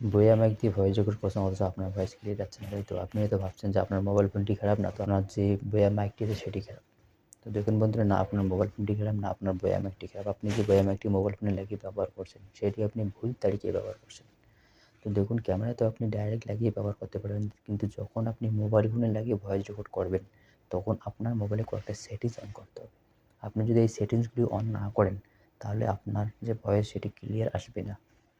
বইয়া মাইক দিয়ে voice record করছেন অথচ আপনার ভয়েস ক্লিয়ার যাচ্ছে না। তো আপনি হয়তো ভাবছেন যে আপনার মোবাইল ফোনটি খারাপ না, তো আপনার যে বইয়া মাইকটি আছে সেটি খারাপ। তো দেখুন বন্ধুরা, না আপনার মোবাইল ফোনটি খারাপ, না আপনার বইয়া মাইকটি খারাপ। আপনি যে বইয়া মাইকটি মোবাইল ফোনে লাগিয়ে ব্যবহার করছেন, সেটি আপনি ভুল তারিখে ব্যবহার করছেন। তো দেখুন ক্যামেরা তো আপনি ডাইরেক্ট লাগিয়ে ব্যবহার করতে পারবেন, কিন্তু যখন আপনি মোবাইল ফোনে লাগিয়ে ভয়েস রেকর্ড করবেন, তখন আপনার মোবাইলে কয়েকটা সেটিংস অন করতে হবে। আপনি যদি এই সেটিংসগুলি অন না করেন, তাহলে আপনার যে ভয়েস সেটি ক্লিয়ার আসবে না।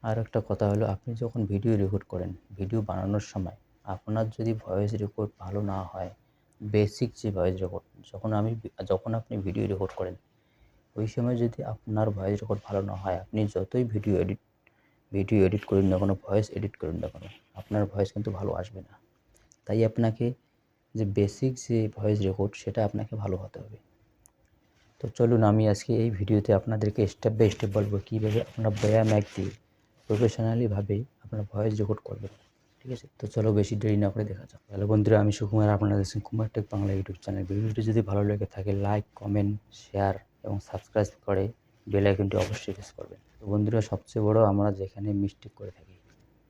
আর একটা কথা হলো, আপনি যখন ভিডিও রেকর্ড করেন ভিডিও বানানোর সময় আপনার যদি ভয়েস রেকর্ড ভালো না হয় বেসিক যে ভয়েস রেকর্ড যখন আমি, যখন আপনি ভিডিও রেকর্ড করেন, ওই সময় যদি আপনার ভয়েস রেকর্ড ভালো না হয়, আপনি যতই ভিডিও এডিট ভিডিও এডিট করুন না কোনো ভয়েস এডিট করুন না কোনো, আপনার ভয়েস কিন্তু ভালো আসবে না। তাই আপনাকে যে বেসিক যে ভয়েস রেকর্ড সেটা আপনাকে ভালো হতে হবে। তো চলুন, আমি আজকে এই ভিডিওতে আপনাদেরকে স্টেপ বাই স্টেপ বলব, কীভাবে আপনার বয়া ম্যাক দিয়ে প্রফেশনালিভাবে আপনার ভয়েস রেকর্ড করবেন। ঠিক আছে? তো চলো বেশি দেরি না করে দেখা যাক। হ্যালো বন্ধুরা, আমি সুকুমার, আপনারা দেখছেন Kumar tech Bangla YouTube channel. ভিডিওটি যদি ভালো লেগে থাকে লাইক কমেন্ট শেয়ার এবং সাবস্ক্রাইব করে বেল আইকনটি অবশ্যই প্রেস করবেন। তো বন্ধুরা, সবচেয়ে বড় আমরা যেখানে মিস্টেক করে থাকি,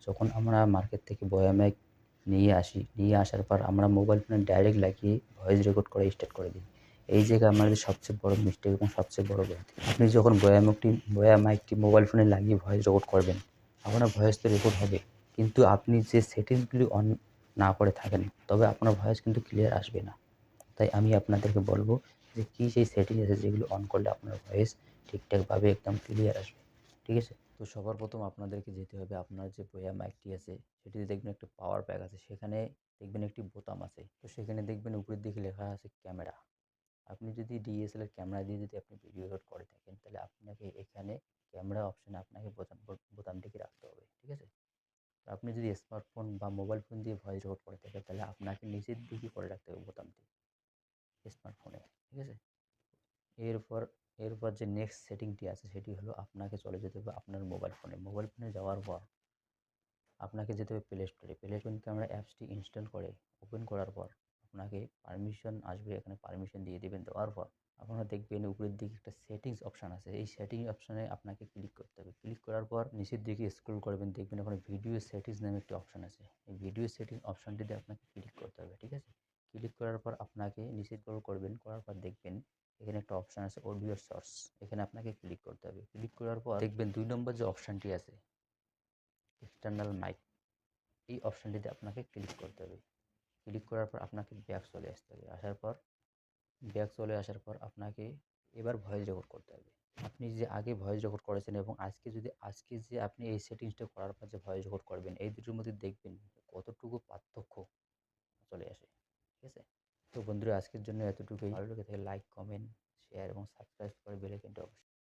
যখন আমরা মার্কেট থেকে বয়া ম্যাক নিয়ে আসি, নিয়ে আসার পর আমরা মোবাইল ফোনে ডাইরেক্ট লাগিয়ে ভয়েস রেকর্ড করে স্টার্ট করে দিই। এই জায়গায় আমাদের সবচেয়ে বড় মিস্টেক এবং সবচেয়ে বড় গলতি আপনি যখন বয়া মাইকটি বয়া মাইকটি মোবাইল ফোনে লাগিয়ে ভয়েস রেকর্ড করবেন, আপনার ভয়েস তো রেকর্ড হবে, কিন্তু আপনি যে সেটিংসগুলি অন না করে থাকেন, তবে আপনার ভয়েস কিন্তু ক্লিয়ার আসবে না। তাই আমি আপনাদেরকে বলব যে কী সেই সেটিং আছে যেগুলো অন করলে আপনার ভয়েস ঠিকঠাকভাবে একদম ক্লিয়ার আসবে। ঠিক আছে? তো সবার প্রথম আপনাদেরকে যেতে হবে, আপনার যে বয়া মাইকটি আছে, সেটিতে দেখবেন একটা পাওয়ার প্যাক আছে, সেখানে দেখবেন একটি বোতাম আছে। তো সেখানে দেখবেন উপরের দিকে লেখা আছে ক্যামেরা আপনি যদি ডিএসএলআর ক্যামেরা দিয়ে যদি আপনি ভিডিও রেকর্ড করে থাকেন, তাহলে আপনাকে এখানে ক্যামেরা অপশানে আপনাকে বোতাম বোতামটিকে রাখতে হবে, ঠিক আছে? তো আপনি যদি স্মার্টফোন বা মোবাইল ফোন দিয়ে ভয়েস রেকর্ড করে থাকেন, তাহলে আপনাকে নিচের দিকে করে রাখতে হবে বোতামটি স্মার্টফোনে ঠিক আছে? এরপর এরপর যে নেক্সট সেটিংটি আছে, সেটি হলো আপনাকে চলে যেতে হবে আপনার মোবাইল ফোনে মোবাইল ফোনে যাওয়ার পর আপনাকে যেতে হবে প্লে স্টোরে প্লে স্টোর ক্যামেরা অ্যাপসটি ইনস্টল করে ওপেন করার পর আপনাকে পারমিশন আসবে, এখানে পারমিশন দিয়ে দেবেন, দেওয়ার পর আপনারা দেখবেন উপরের দিকে একটা সেটিংস অপশান আছে। এই সেটিং অপশানে আপনাকে ক্লিক করতে হবে। ক্লিক করার পর নিচের দিকে স্ক্রল করবেন, দেখবেন ওখানে ভিডিও সেটিংস নামে একটি অপশান আছে। এই ভিডিও সেটিং অপশানটিতে আপনাকে ক্লিক করতে হবে, ঠিক আছে? ক্লিক করার পর আপনাকে নিচে স্ক্রল করবেন, করার পর দেখবেন এখানে একটা অপশান আছে অডিও সোর্স এখানে আপনাকে ক্লিক করতে হবে। ক্লিক করার পর দেখবেন দুই নম্বর যে অপশানটি আছে এক্সটার্নাল মাইক এই অপশানটিতে আপনাকে ক্লিক করতে হবে। ক্লিক করার পর আপনাকে ব্যাক চলে আসতে হবে। আসার পর ব্যাক চলে আসার পর আপনাকে এবার ভয়েস রেকর্ড করতে হবে। আপনি যে আগে ভয়েস রেকর্ড করেছেন এবং আজকে যদি, আজকে যে আপনি এই সেটিংসটা করার পর যে ভয়েস রেকর্ড করবেন, এই দুটোর মধ্যে দেখবেন কতটুকু পার্থক্য চলে আসে। ঠিক আছে? তো বন্ধুরা, আজকের জন্য এতটুকুই। ভালো লেগে থাকে লাইক কমেন্ট শেয়ার এবং সাবস্ক্রাইব করে বেলে কিন্তু অবশ্যই